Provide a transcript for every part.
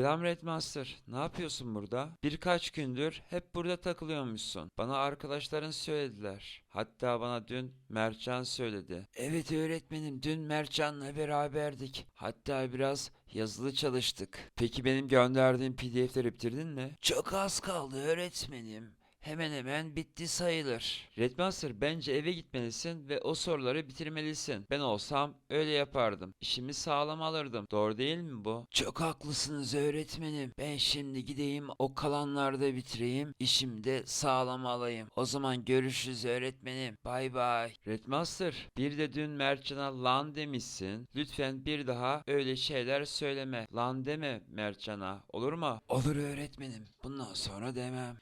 Selam Redmaster. Ne yapıyorsun burada? Birkaç gündür hep burada takılıyormuşsun. Bana arkadaşların söylediler. Hatta bana dün Mertcan söyledi. Evet öğretmenim dün Mertcan'la beraberdik. Hatta biraz yazılı çalıştık. Peki benim gönderdiğim pdf'leri bitirdin mi? Çok az kaldı öğretmenim. Hemen hemen bitti sayılır. Redmaster bence eve gitmelisin ve o soruları bitirmelisin. Ben olsam öyle yapardım. İşimi sağlam alırdım. Doğru değil mi bu? Çok haklısınız öğretmenim. Ben şimdi gideyim o kalanları da bitireyim. İşimi de sağlam alayım. O zaman görüşürüz öğretmenim. Bay bay. Redmaster bir de dün Mertcan'a lan demişsin. Lütfen bir daha öyle şeyler söyleme. Lan deme Mertcan'a. Olur mu? Olur öğretmenim. Bundan sonra demem.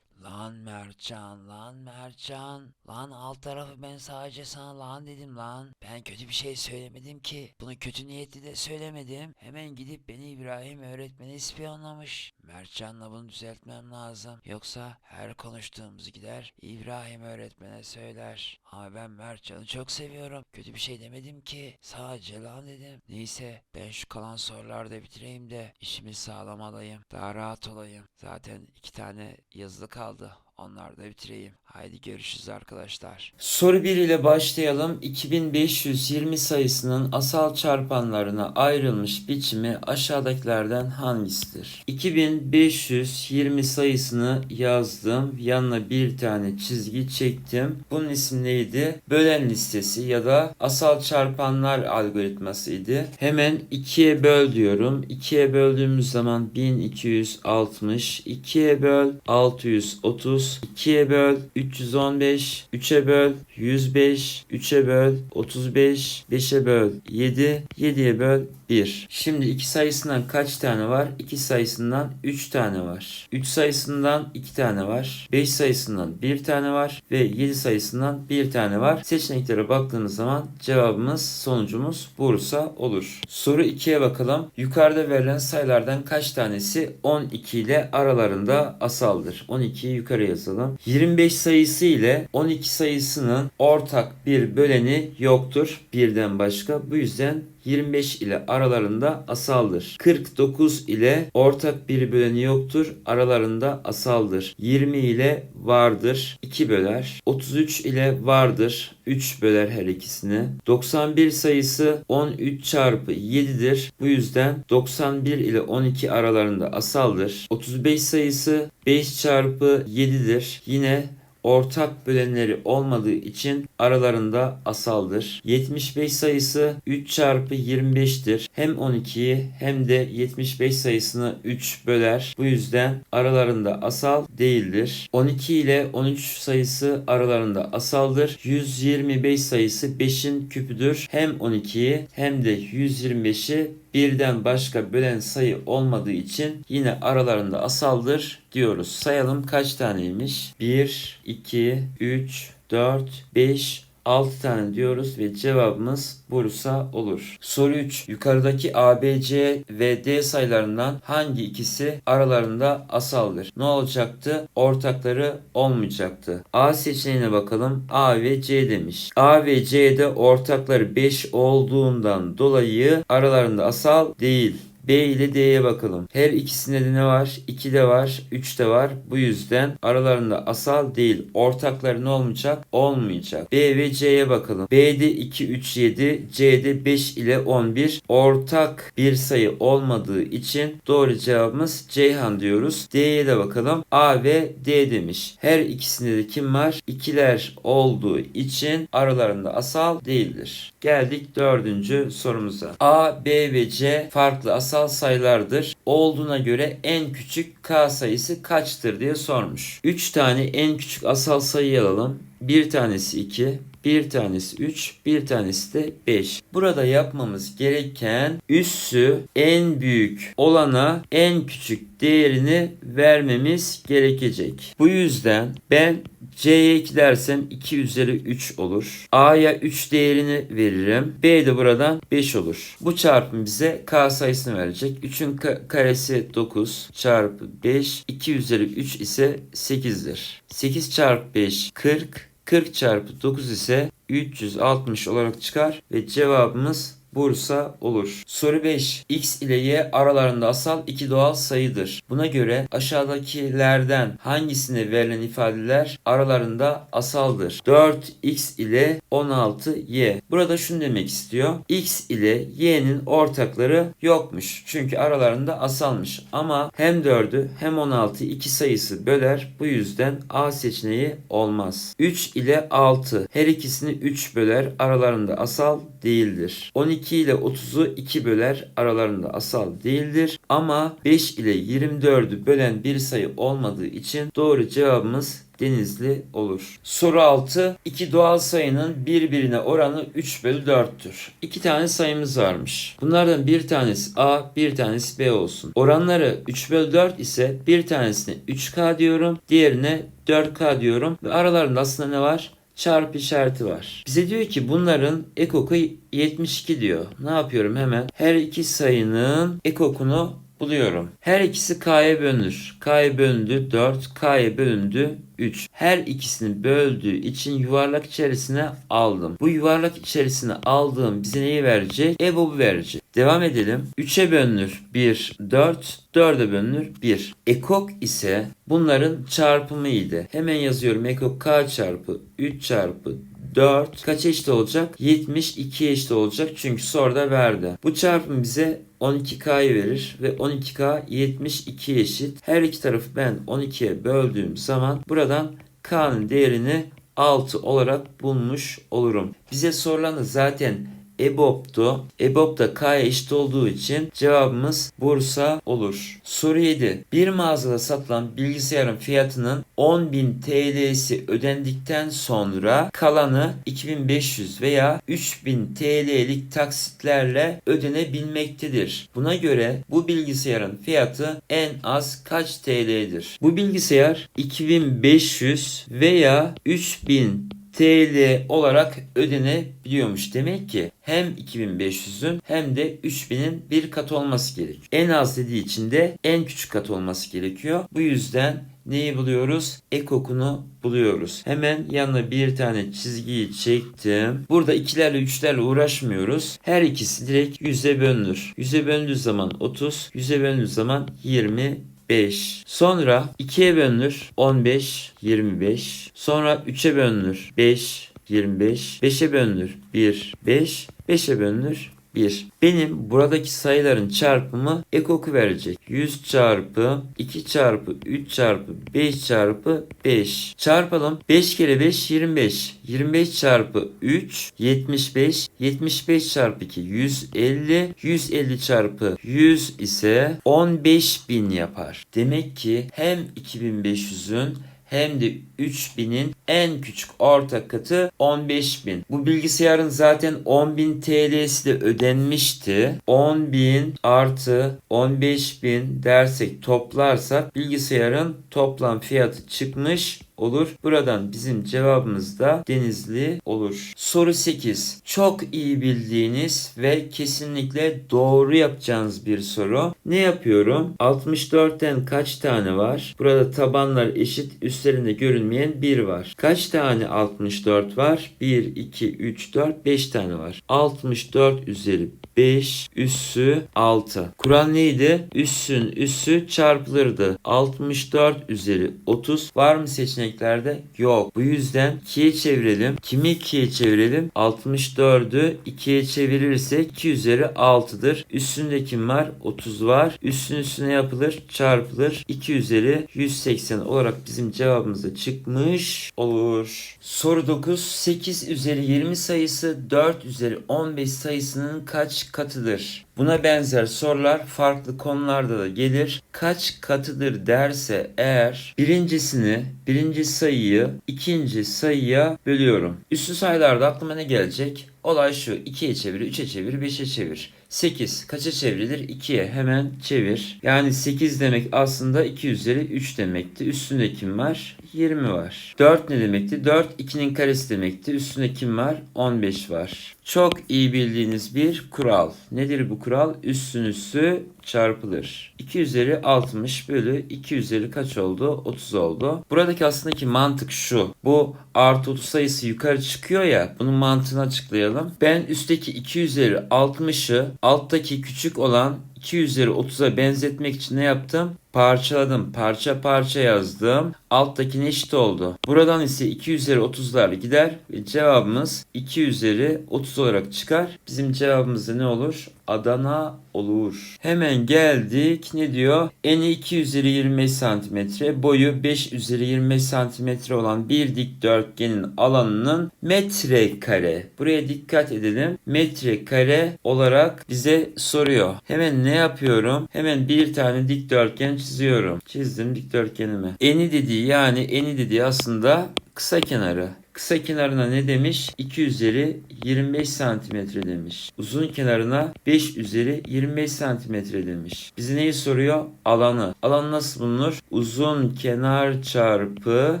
Lan Mertcan, lan Mertcan. Lan alt tarafı ben sadece sana lan dedim lan. Ben kötü bir şey söylemedim ki. Bunu kötü niyetli de söylemedim. Hemen gidip beni İbrahim öğretmeni ispiyonlamış. Mertcan'la bunu düzeltmem lazım. Yoksa her konuştuğumuz gider İbrahim öğretmene söyler. Ama ben Mertcan'ı çok seviyorum. Kötü bir şey demedim ki. Sadece lan dedim. Neyse ben şu kalan soruları da bitireyim de işimi sağlam alayım. Daha rahat olayım. Zaten iki tane yazılı kaldı. Onları da bitireyim. Haydi görüşürüz arkadaşlar. Soru 1 ile başlayalım. 2520 sayısının asal çarpanlarına ayrılmış biçimi aşağıdakilerden hangisidir? 2520 sayısını yazdım. Yanına bir tane çizgi çektim. Bunun ismi neydi? Bölen listesi ya da asal çarpanlar algoritmasıydı. Hemen 2'ye böl diyorum. 2'ye böldüğümüz zaman 1260, 2'ye böl 630, 2'ye böl 315, 3'e böl. 105, 3'e böl. 35, 5'e böl. 7, 7'ye böl 1. Şimdi 2 sayısından kaç tane var? 2 sayısından 3 tane var. 3 sayısından 2 tane var. 5 sayısından 1 tane var. Ve 7 sayısından 1 tane var. Seçeneklere baktığımız zaman cevabımız sonucumuz Bursa olur. Soru 2'ye bakalım. Yukarıda verilen sayılardan kaç tanesi 12 ile aralarında asaldır? 12'yi yukarı yazalım. 25 sayısı ile 12 sayısının ortak bir böleni yoktur. Birden başka. Bu yüzden 25 ile aralarında asaldır. 49 ile ortak bir böleni yoktur. Aralarında asaldır. 20 ile vardır. 2 böler. 33 ile vardır. 3 böler her ikisini. 91 sayısı 13 çarpı 7'dir. Bu yüzden 91 ile 12 aralarında asaldır. 35 sayısı 5 çarpı 7'dir. Yine ortak bölenleri olmadığı için aralarında asaldır. 75 sayısı 3 çarpı 25'tir. Hem 12'yi hem de 75 sayısını 3 böler. Bu yüzden aralarında asal değildir. 12 ile 13 sayısı aralarında asaldır. 125 sayısı 5'in küpüdür. Hem 12'yi hem de 125'i birden başka bölen sayı olmadığı için yine aralarında asaldır diyoruz. Sayalım kaç taneymiş? 1, 2, 3, 4, 5, 6 tane diyoruz ve cevabımız Bursa olur. Soru 3. Yukarıdaki A, B, C ve D sayılarından hangi ikisi aralarında asaldır? Ne olacaktı? Ortakları olmayacaktı. A seçeneğine bakalım. A ve C demiş. A ve C'de ortakları 5 olduğundan dolayı aralarında asal değil. B ile D'ye bakalım. Her ikisinde de ne var? 2 de var, 3 de var. Bu yüzden aralarında asal değil. Ortakları ne olmayacak? Olmayacak. B ve C'ye bakalım. B'de 2, 3, 7, C'de 5 ile 11. Ortak bir sayı olmadığı için doğru cevabımız Ceyhan diyoruz. D'ye de bakalım. A ve D demiş. Her ikisinde de kim var? İkiler olduğu için aralarında asal değildir. Geldik dördüncü sorumuza. A, B ve C farklı asal sayılardır. Olduğuna göre en küçük K sayısı kaçtır diye sormuş. 3 tane en küçük asal sayı alalım. Bir tanesi 2, bir tanesi 3, bir tanesi de 5. Burada yapmamız gereken üssü en büyük olana en küçük değerini vermemiz gerekecek. Bu yüzden ben C'ye 2 dersem 2 üzeri 3 olur. A'ya 3 değerini veririm. B de buradan 5 olur. Bu çarpım bize K sayısını verecek. 3'ün ka- karesi 9 çarpı 5. 2 üzeri 3 ise 8'dir. 8 çarpı 5 40. 40 çarpı 9 ise 360 olarak çıkar ve cevabımız Bursa olur. Soru 5. X ile Y aralarında asal iki doğal sayıdır. Buna göre aşağıdakilerden hangisine verilen ifadeler aralarında asaldır? 4x ile 16y. Burada şunu demek istiyor. x ile y'nin ortakları yokmuş. Çünkü aralarında asalmış. Ama hem 4'ü hem 16 iki sayısı böler. Bu yüzden A seçeneği olmaz. 3 ile 6 her ikisini 3 böler. Aralarında asal değildir. 12 ile 30'u 2 böler. Aralarında asal değildir. Ama 5 ile 24'ü bölen bir sayı olmadığı için doğru cevabımız Denizli olur. Soru 6. İki doğal sayının birbirine oranı 3 bölü 4'tür. İki tane sayımız varmış. Bunlardan bir tanesi A, bir tanesi B olsun. Oranları 3 bölü 4 ise bir tanesine 3K diyorum, diğerine 4K diyorum ve aralarında aslında ne var? Çarpı işareti var. Bize diyor ki bunların ekoku 72 diyor. Ne yapıyorum hemen? Her iki sayının ekokunu buluyorum. Her ikisi k'ya bölünür. K'ya bölündü 4, k'ya bölündü 3. Her ikisini böldüğü için yuvarlak içerisine aldım. Bu yuvarlak içerisine aldığım bize neyi verecek? EBOB'u verecek. Devam edelim. 3'e bölünür 1, 4, 4'e bölünür 1. Ekok ise bunların çarpımıydı. Hemen yazıyorum ekok k çarpı 3 çarpı 4 kaç eşit olacak? 72 eşit olacak çünkü soruda verdi. Bu çarpım bize 12K'yı verir ve 12K 72 eşit. Her iki tarafı ben 12'ye böldüğüm zaman buradan K'nın değerini 6 olarak bulmuş olurum. Bize sorulan zaten EBOB'du. EBOB da eşit olduğu için cevabımız Bursa olur. Soru 7. Bir mağazada satılan bilgisayarın fiyatının 10.000 TL'si ödendikten sonra kalanı 2500 veya 3000 TL'lik taksitlerle ödenebilmektedir. Buna göre bu bilgisayarın fiyatı en az kaç TL'dir? Bu bilgisayar 2500 veya 3000 TL olarak ödenebiliyormuş. Demek ki hem 2500'ün hem de 3000'in bir kat olması gerekiyor. En az dediği için de en küçük kat olması gerekiyor. Bu yüzden neyi buluyoruz? Ekokunu buluyoruz. Hemen yanına bir tane çizgiyi çektim. Burada ikilerle üçlerle uğraşmıyoruz. Her ikisi direkt yüze bölünür. Yüze bölündüğü zaman 30, yüze bölündüğü zaman 20 5. Sonra 2'ye bölünür 15, 25. Sonra 3'e bölünür 5, 25. 5'e bölünür 1, 5. 5'e bölünür 1. Benim buradaki sayıların çarpımı ekoku verecek. 100 çarpı 2 çarpı 3 çarpı 5 çarpı 5. Çarpalım. 5 kere 5 25. 25 çarpı 3 75. 75 çarpı 2 150. 150 çarpı 100 ise 15.000 yapar. Demek ki hem 2500'ün hem de 3000'in en küçük ortak katı 15.000. Bu bilgisayarın zaten 10.000 TL'si de ödenmişti. 10.000 artı 15.000 dersek toplarsak bilgisayarın toplam fiyatı çıkmış olur. Buradan bizim cevabımız da Denizli olur. Soru 8. Çok iyi bildiğiniz ve kesinlikle doğru yapacağınız bir soru. Ne yapıyorum? 64'ten kaç tane var? Burada tabanlar eşit, üstlerinde görünmeyen 1 var. Kaç tane 64 var? 1, 2, 3, 4, 5 tane var. 64 üzeri 5 üssü 6. Kural neydi? Üssün üssü çarpılırdı. 64 üzeri 30 var mı seçeneklerde? Yok. Bu yüzden 2'ye çevirelim. Kimi 2'ye çevirelim? 64'ü 2'ye çevirirsek 2 üzeri 6'dır. Üstünde kim var? 30 var. Üstün üstüne yapılır, çarpılır. 2 üzeri 180 olarak bizim cevabımıza çıkmış olur. Soru 9. 8 üzeri 20 sayısı 4 üzeri 15 sayısının kaç katıdır? Buna benzer sorular farklı konularda da gelir. Kaç katıdır derse eğer birincisini, birinci sayıyı ikinci sayıya bölüyorum. Üstü sayılarda aklıma ne gelecek? Olay şu 2'ye çevir, 3'e çevir, 5'e çevir. 8 kaça çevrilir? 2'ye hemen çevir. Yani 8 demek aslında 2 üzeri 3 demekti. Üstünde kim var? 20 var. 4 ne demekti? 4 2'nin karesi demekti. Üstünde kim var? 15 var. Çok iyi bildiğiniz bir kural. Nedir bu kural? Üstün üstü çarpılır. 2 üzeri 60 bölü 2 üzeri kaç oldu? 30 oldu. Buradaki aslındaki mantık şu. Bu artı 30 sayısı yukarı çıkıyor ya. Bunun mantığını açıklayalım. Ben üstteki 2 üzeri 60'ı alttaki küçük olan 2 üzeri 30'a benzetmek için ne yaptım? Parçaladım. Parça parça yazdım. Alttakine eşit oldu. Buradan ise 2 üzeri 30'lar gider ve cevabımız 2 üzeri 30 olarak çıkar. Bizim cevabımız ne olur? Adana olur. Hemen geldik. Ne diyor? Eni 2 üzeri 25 santimetre, boyu 5 üzeri 25 santimetre olan bir dikdörtgenin alanının metrekare. Buraya dikkat edelim. Metrekare olarak bize soruyor. Hemen ne yapıyorum? Hemen bir tane dikdörtgen çiziyorum. Çizdim dikdörtgenimi. Eni dediği yani eni dediği aslında kısa kenarı. Kısa kenarına ne demiş? 2 üzeri 25 santimetre demiş. Uzun kenarına 5 üzeri 25 santimetre demiş. Bizi neyi soruyor? Alanı. Alan nasıl bulunur? Uzun kenar çarpı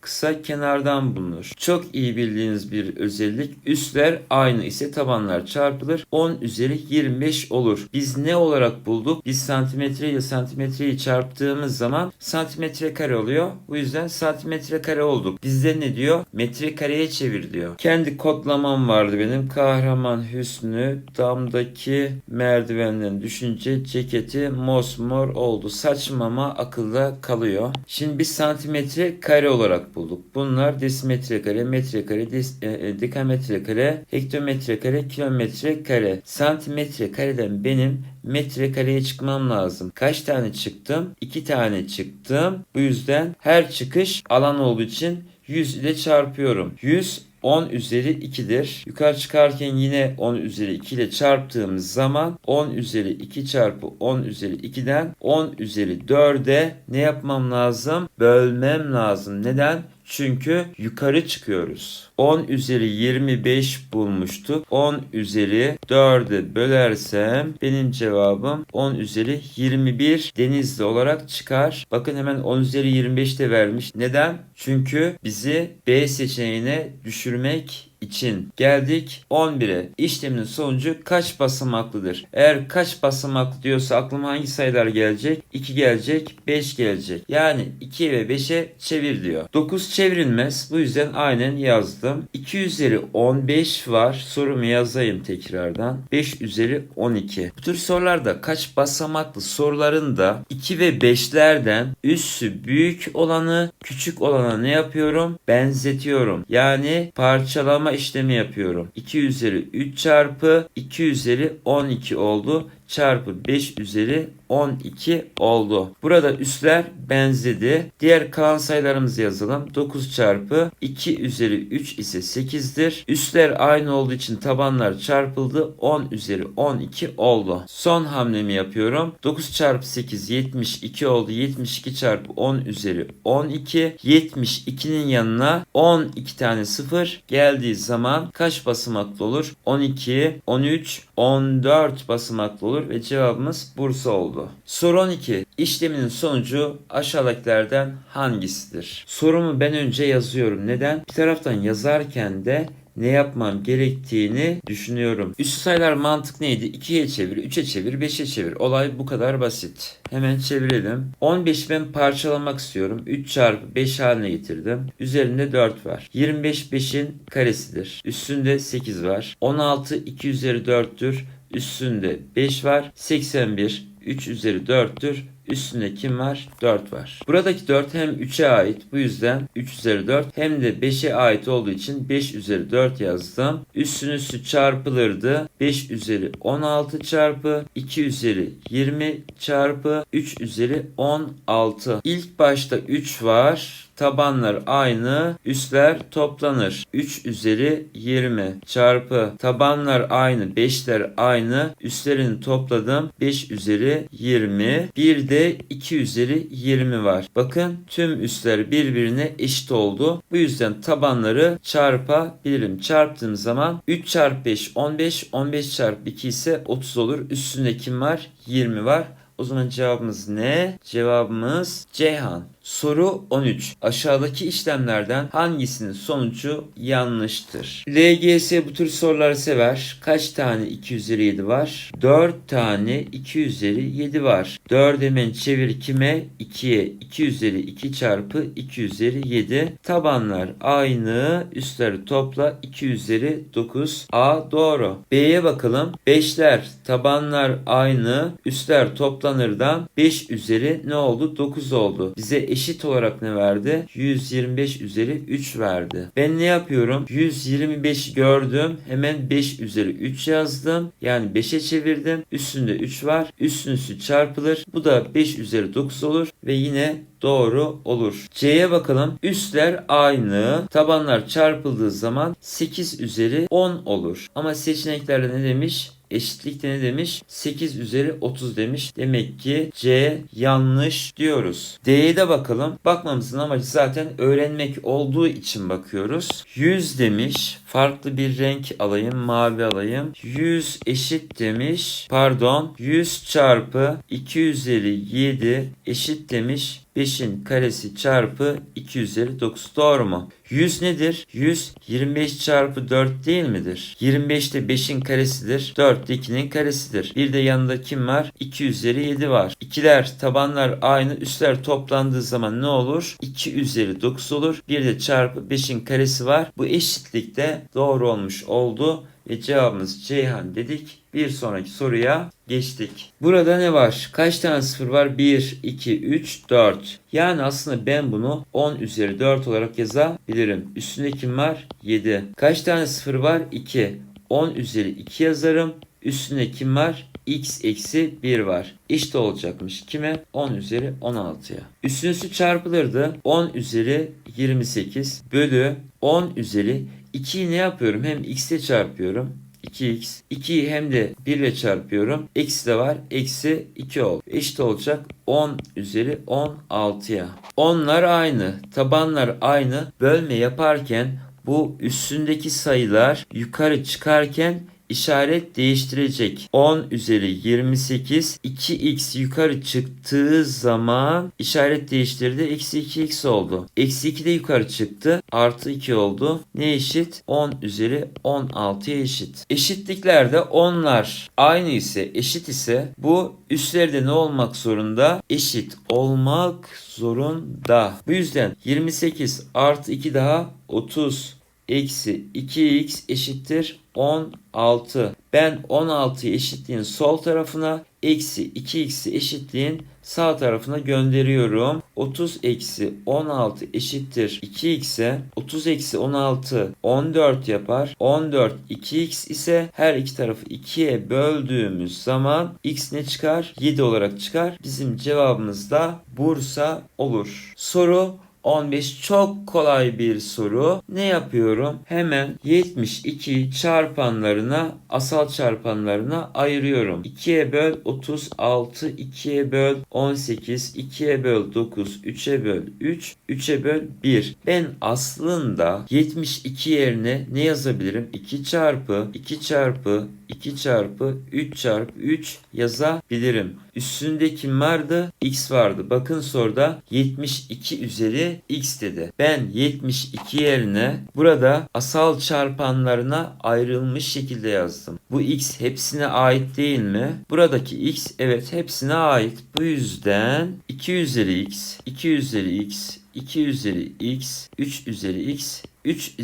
kısa kenardan bulunur. Çok iyi bildiğiniz bir özellik. Üstler aynı ise tabanlar çarpılır. 10 üzeri 25 olur. Biz ne olarak bulduk? Biz santimetre ile santimetreyi çarptığımız zaman santimetre kare oluyor. Bu yüzden santimetre kare olduk. Bizde ne diyor? Metre kareye çevir diyor. Kendi kodlamam vardı benim. Kahraman Hüsnü damdaki merdivenden düşünce ceketi mosmor oldu. Saçmama akılda kalıyor. Şimdi biz santimetre kare olarak bulduk. Bunlar desimetre kare, metre kare, des, e, e, dekametre kare, hektometre kare, kilometre kare. Santimetre kareden benim metre kareye çıkmam lazım. Kaç tane çıktım? 2 tane çıktım. Bu yüzden her çıkış alan olduğu için 100 ile çarpıyorum. 100 10 üzeri 2'dir. Yukarı çıkarken yine 10 üzeri 2 ile çarptığımız zaman 10 üzeri 2 çarpı 10 üzeri 2'den 10 üzeri 4'e ne yapmam lazım? Bölmem lazım. Neden? Çünkü yukarı çıkıyoruz. 10 üzeri 25 bulmuştuk. 10 üzeri 4'e bölersem benim cevabım 10 üzeri 21 denizli olarak çıkar. Bakın hemen 10 üzeri 25 de vermiş. Neden? Çünkü bizi B seçeneğine düşürmek için geldik 11'e. İşlemin sonucu kaç basamaklıdır? Eğer kaç basamaklı diyorsa aklıma hangi sayılar gelecek? 2 gelecek, 5 gelecek. Yani 2 ve 5'e çevir diyor. 9 çevrilmez. Bu yüzden aynen yazdım. 2 üzeri 15 var. Sorumu yazayım tekrardan. 5 üzeri 12. Bu tür sorularda kaç basamaklı soruların da 2 ve 5'lerden üssü büyük olanı küçük olana ne yapıyorum? Benzetiyorum. Yani parçalama işlemi yapıyorum. 2 üzeri 3 çarpı 2 üzeri 12 oldu çarpı 5 üzeri 12 oldu. Burada üsler benzedi. Diğer kalan sayılarımızı yazalım. 9 çarpı 2 üzeri 3 ise 8'dir. Üsler aynı olduğu için tabanlar çarpıldı. 10 üzeri 12 oldu. Son hamlemi yapıyorum. 9 çarpı 8 72 oldu. 72 çarpı 10 üzeri 12. 72'nin yanına 12 tane 0 geldiği zaman kaç basamaklı olur? 12, 13, 14 basamaklı olur ve cevabımız Bursa oldu. Soru 12. İşleminin sonucu aşağıdakilerden hangisidir? Sorumu ben önce yazıyorum. Neden? Bir taraftan yazarken de ne yapmam gerektiğini düşünüyorum. Üst sayılar mantık neydi? 2'ye çevir, 3'e çevir, 5'e çevir. Olay bu kadar basit. Hemen çevirelim. 15'i ben parçalamak istiyorum. 3 çarpı 5 haline getirdim. Üzerinde 4 var. 25 5'in karesidir. Üstünde 8 var. 16 2 üzeri 4'tür. Üstünde 5 var. 81 3 üzeri 4'tür. Üstünde kim var? 4 var. Buradaki 4 hem 3'e ait bu yüzden 3 üzeri 4 hem de 5'e ait olduğu için 5 üzeri 4 yazdım. Üstün üstü çarpılırdı. 5 üzeri 16 çarpı 2 üzeri 20 çarpı 3 üzeri 16. İlk başta 3 var. Tabanlar aynı, üstler toplanır. 3 üzeri 20 çarpı tabanlar aynı, 5'ler aynı. Üstlerini topladım. 5 üzeri 20. Bir de 2 üzeri 20 var. Bakın tüm üstler birbirine eşit oldu. Bu yüzden tabanları çarpabilirim. Çarptığım zaman 3 çarpı 5 15, 15 çarpı 2 ise 30 olur. Üstünde kim var? 20 var. O zaman cevabımız ne? Cevabımız Ceyhan. Soru 13. Aşağıdaki işlemlerden hangisinin sonucu yanlıştır? LGS bu tür soruları sever. Kaç tane 2 üzeri 7 var? 4 tane 2 üzeri 7 var. 4 hemen çevir kime? 2'ye 2 üzeri 2 çarpı 2 üzeri 7. Tabanlar aynı. Üstleri topla 2 üzeri 9. A doğru. B'ye bakalım. 5'ler tabanlar aynı. Üstler toplanırdan 5 üzeri ne oldu? 9 oldu. Bize eşit olarak ne verdi? 125 üzeri 3 verdi. Ben ne yapıyorum? 125 gördüm. Hemen 5 üzeri 3 yazdım. Yani 5'e çevirdim. Üstünde 3 var. Üstün üstü çarpılır. Bu da 5 üzeri 9 olur. Ve yine doğru olur. C'ye bakalım. Üstler aynı. Tabanlar çarpıldığı zaman 8 üzeri 10 olur. Ama seçeneklerde ne demiş? Eşitlikte ne demiş? 8 üzeri 30 demiş. Demek ki C yanlış diyoruz. D'ye de bakalım. Bakmamızın amacı zaten öğrenmek olduğu için bakıyoruz. 100 demiş. Farklı bir renk alayım. Mavi alayım. 100 eşit demiş. Pardon. 100 çarpı 2 üzeri 7 eşit demiş. 5'in karesi çarpı 2 üzeri 9 doğru mu? 100 nedir? 100 25 çarpı 4 değil midir? 25 de 5'in karesidir. 4 de 2'nin karesidir. Bir de yanında kim var? 2 üzeri 7 var. İkiler tabanlar aynı. Üstler toplandığı zaman ne olur? 2 üzeri 9 olur. Bir de çarpı 5'in karesi var. Bu eşitlikte doğru olmuş oldu. Ve cevabımız Ceyhan dedik. Bir sonraki soruya geçtik. Burada ne var? Kaç tane sıfır var? 1, 2, 3, 4. Yani aslında ben bunu 10 üzeri 4 olarak yazabilirim. Üstünde kim var? 7. Kaç tane sıfır var? 2. 10 üzeri 2 yazarım. Üstünde kim var? x eksi 1 var. İşte olacakmış. Kime? 10 üzeri 16'ya. Üstünsü çarpılırdı. 10 üzeri 28 bölü 10 üzeri 2'yi ne yapıyorum? Hem x ile çarpıyorum. 2x. 2'yi hem de 1 ile çarpıyorum. Eksi de var. Eksi 2 oldu. Eşit olacak 10 üzeri 16'ya. Onlar aynı. Tabanlar aynı. Bölme yaparken bu üstündeki sayılar yukarı çıkarken işaret değiştirecek. 10 üzeri 28 2x yukarı çıktığı zaman işaret değiştirdi. Eksi 2x oldu. Eksi 2 de yukarı çıktı. Artı 2 oldu. Ne eşit? 10 üzeri 16'ya eşit. Eşitliklerde onlar aynı ise eşit ise bu üstlerde ne olmak zorunda? Eşit olmak zorunda. Bu yüzden 28 artı 2 daha 30 eksi 2x eşittir 16. Ben 16'yı eşitliğin sol tarafına eksi 2x'i eşitliğin sağ tarafına gönderiyorum. 30 eksi 16 eşittir 2x'e 30 eksi 16 14 yapar. 14 2x ise her iki tarafı 2'ye böldüğümüz zaman x ne çıkar? 7 olarak çıkar. Bizim cevabımız da Bursa olur. Soru 15 çok kolay bir soru. Ne yapıyorum? Hemen 72 çarpanlarına asal çarpanlarına ayırıyorum. 2'ye böl 36, 2'ye böl 18, 2'ye böl 9, 3'e böl 3, 3'e böl 1. Ben aslında 72 yerine ne yazabilirim? 2 çarpı 2 çarpı 2 çarpı 3 çarpı 3 yazabilirim. Üstünde kim vardı? X vardı. Bakın soruda 72 üzeri X dedi. Ben 72 yerine burada asal çarpanlarına ayrılmış şekilde yazdım. Bu X hepsine ait değil mi? Buradaki X evet hepsine ait. Bu yüzden 2 üzeri X, 2 üzeri X, 2 üzeri X, 3 üzeri X 3,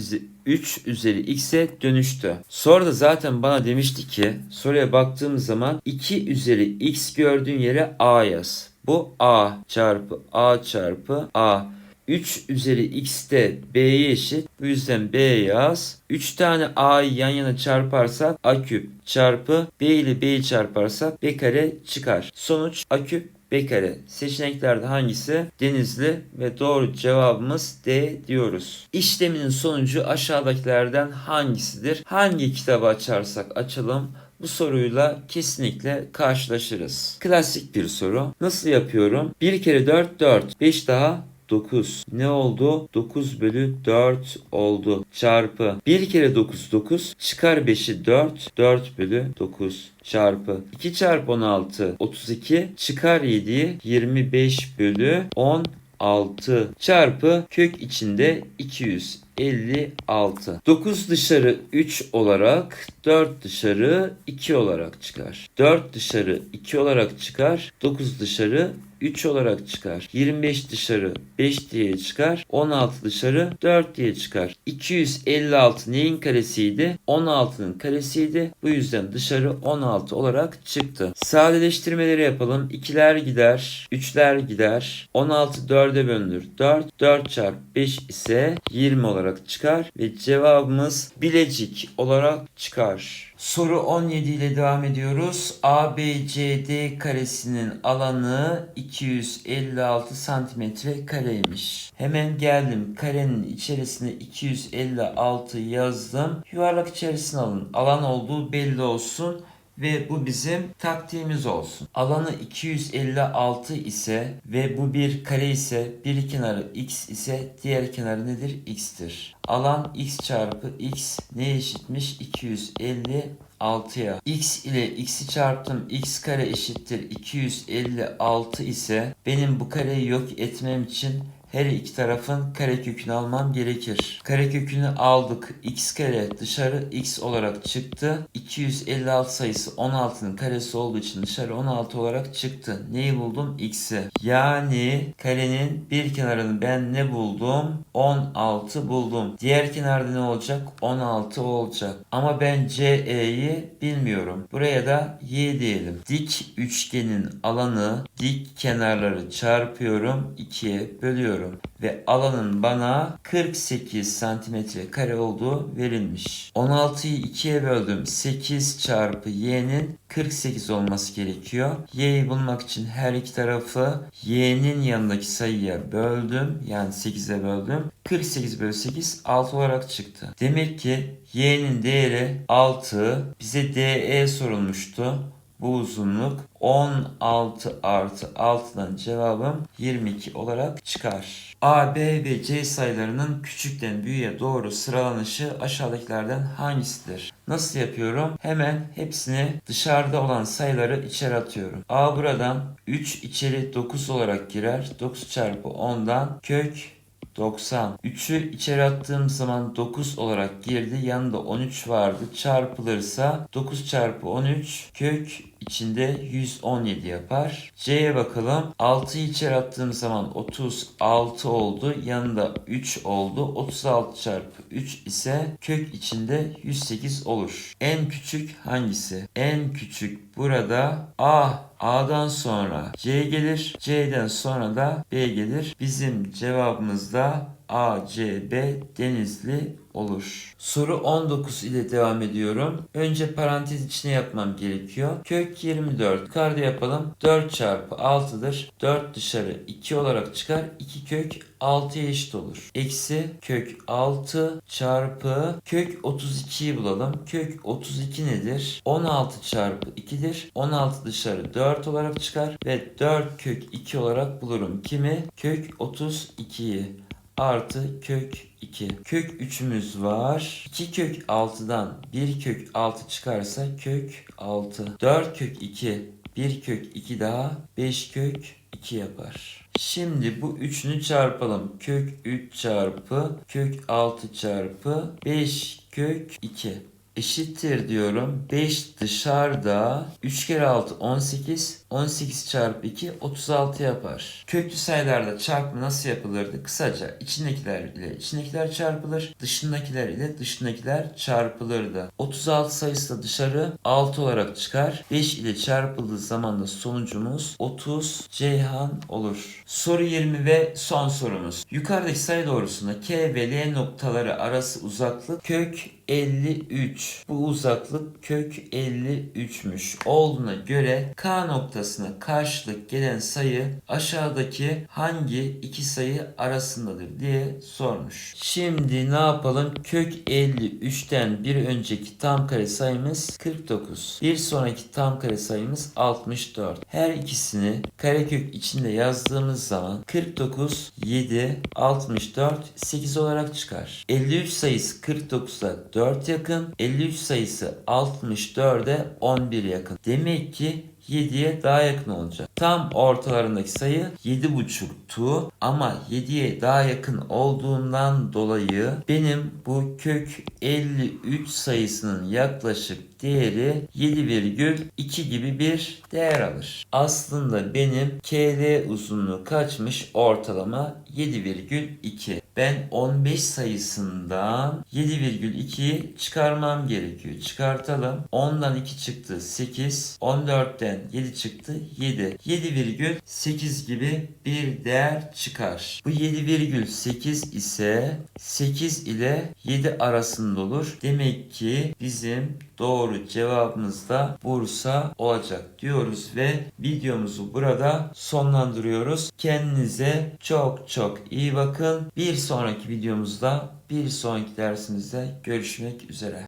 3 üzeri x'e dönüştü. Sonra da zaten bana demişti ki soruya baktığımız zaman 2 üzeri x gördüğün yere a yaz. Bu a çarpı a çarpı a. 3 üzeri x de b'ye eşit. Bu yüzden b yaz. 3 tane a'yı yan yana çarparsak a küp çarpı b ile b'yi çarparsak b kare çıkar. Sonuç a küp B kare. Seçeneklerde hangisi? Denizli ve doğru cevabımız D diyoruz. İşleminin sonucu aşağıdakilerden hangisidir? Hangi kitabı açarsak açalım bu soruyla kesinlikle karşılaşırız. Klasik bir soru. Nasıl yapıyorum? 1 kere 4 4. 5 daha 9. Ne oldu? 9 bölü 4 oldu. Çarpı. 1 kere 9 9. Çıkar 5'i 4. 4 bölü 9 çarpı 2 çarpı 16 32 çıkar 7'yi 25 bölü 10 6 çarpı kök içinde 256. 9 dışarı 3 olarak 4 dışarı 2 olarak çıkar. 4 dışarı 2 olarak çıkar. 9 dışarı 3 olarak çıkar. 25 dışarı 5 diye çıkar. 16 dışarı 4 diye çıkar. 256 neyin karesiydi? 16'nın karesiydi. Bu yüzden dışarı 16 olarak çıktı. Sadeleştirmeleri yapalım. 2'ler gider. 3'ler gider. 16 4'e bölünür. 4. 4 çarpı 5 ise 20 olarak çıkar. Ve cevabımız bilecik olarak çıkar. Soru 17 ile devam ediyoruz. ABCD karesinin alanı 256 santimetre kareymiş. Hemen geldim. Karenin içerisine 256 yazdım. Yuvarlak içerisine alın. Alan olduğu belli olsun ve bu bizim taktiğimiz olsun. Alanı 256 ise ve bu bir kare ise bir kenarı x ise diğer kenarı nedir? x'tir. Alan x çarpı x ne eşitmiş? 256'ya. x ile x'i çarptım. x kare eşittir 256 ise benim bu kareyi yok etmem için her iki tarafın karekökünü almam gerekir. Karekökünü aldık. x kare dışarı x olarak çıktı. 256 sayısı 16'nın karesi olduğu için dışarı 16 olarak çıktı. Neyi buldum? x'i. Yani karenin bir kenarını ben ne buldum? 16 buldum. Diğer kenarda ne olacak? 16 olacak. Ama ben CE'yi bilmiyorum. Buraya da y diyelim. Dik üçgenin alanı dik kenarları çarpıyorum. 2'ye bölüyorum ve alanın bana 48 santimetre kare olduğu verilmiş. 16'yı 2'ye böldüm. 8 çarpı y'nin 48 olması gerekiyor. Y'yi bulmak için her iki tarafı y'nin yanındaki sayıya böldüm. Yani 8'e böldüm. 48 bölü 8 6 olarak çıktı. Demek ki y'nin değeri 6. Bize DE sorulmuştu. Bu uzunluk 16 artı 6'dan cevabım 22 olarak çıkar. A, B ve C sayılarının küçükten büyüğe doğru sıralanışı aşağıdakilerden hangisidir? Nasıl yapıyorum? Hemen hepsini dışarıda olan sayıları içeri atıyorum. A buradan 3 içeri 9 olarak girer. 9 çarpı 10'dan kök 90. 3'ü içeri attığım zaman 9 olarak girdi. Yanında 13 vardı. Çarpılırsa 9 çarpı 13 kök içinde 117 yapar. C'ye bakalım. 6'yı içeri attığım zaman 36 oldu. Yanında 3 oldu. 36 çarpı 3 ise kök içinde 108 olur. En küçük hangisi? En küçük burada A. A'dan sonra C gelir. C'den sonra da B gelir. Bizim cevabımız da A, C, B Denizli olur. Soru 19 ile devam ediyorum. Önce parantez içine yapmam gerekiyor. Kök 24. Yukarıda yapalım. 4 çarpı 6'dır. 4 dışarı 2 olarak çıkar. 2 kök 6'ya eşit olur. Eksi kök 6 çarpı kök 32'yi bulalım. Kök 32 nedir? 16 çarpı 2'dir. 16 dışarı 4 olarak çıkar ve 4 kök 2 olarak bulurum. Kimi? Kök 32'yi artı kök 2. Kök 3'ümüz var. 2 kök 6'dan 1 kök 6 çıkarsa kök 6. 4 kök 2 1 kök 2 daha 5 kök 2 yapar. Şimdi bu üçünü çarpalım. Kök 3 çarpı kök 6 çarpı 5 kök 2 eşittir diyorum. 5 dışarıda 3 kere 6 18 18 çarpı 2 36 yapar. Köklü sayılarda çarpımı nasıl yapılırdı? Kısaca içindekiler ile içindekiler çarpılır. Dışındakiler ile dışındakiler çarpılırdı. 36 sayısı da dışarı 6 olarak çıkar. 5 ile çarpıldığı zaman da sonucumuz 30 Ceyhan olur. Soru 20 ve son sorumuz. Yukarıdaki sayı doğrusunda K ve L noktaları arası uzaklık kök 53. Bu uzaklık kök 53'müş. Olduğuna göre K noktasına karşılık gelen sayı aşağıdaki hangi iki sayı arasındadır diye sormuş. Şimdi ne yapalım? Kök 53'ten bir önceki tam kare sayımız 49. Bir sonraki tam kare sayımız 64. Her ikisini karekök içinde yazdığımız zaman 49, 7, 64, 8 olarak çıkar. 53 sayısı 49'a 4 yakın. 53 sayısı 64'e 11 yakın. Demek ki 7'ye daha yakın olacak. Tam ortalarındaki sayı 7,5'tu ama 7'ye daha yakın olduğundan dolayı benim bu kök 53 sayısının yaklaşık değeri 7,2 gibi bir değer alır. Aslında benim KL uzunluğu kaçmış ortalama 7,2. Ben 15 sayısından 7,2'yi çıkarmam gerekiyor. Çıkartalım. 10'dan 2 çıktı 8. 14'ten 7 çıktı 7. 7,8 gibi bir değer çıkar. Bu 7,8 ise 8 ile 7 arasında olur. Demek ki bizim doğru cevabımız da Bursa olacak diyoruz ve videomuzu burada sonlandırıyoruz. Kendinize çok çok iyi bakın. Bir sonraki videomuzda bir sonraki dersimizde görüşmek üzere.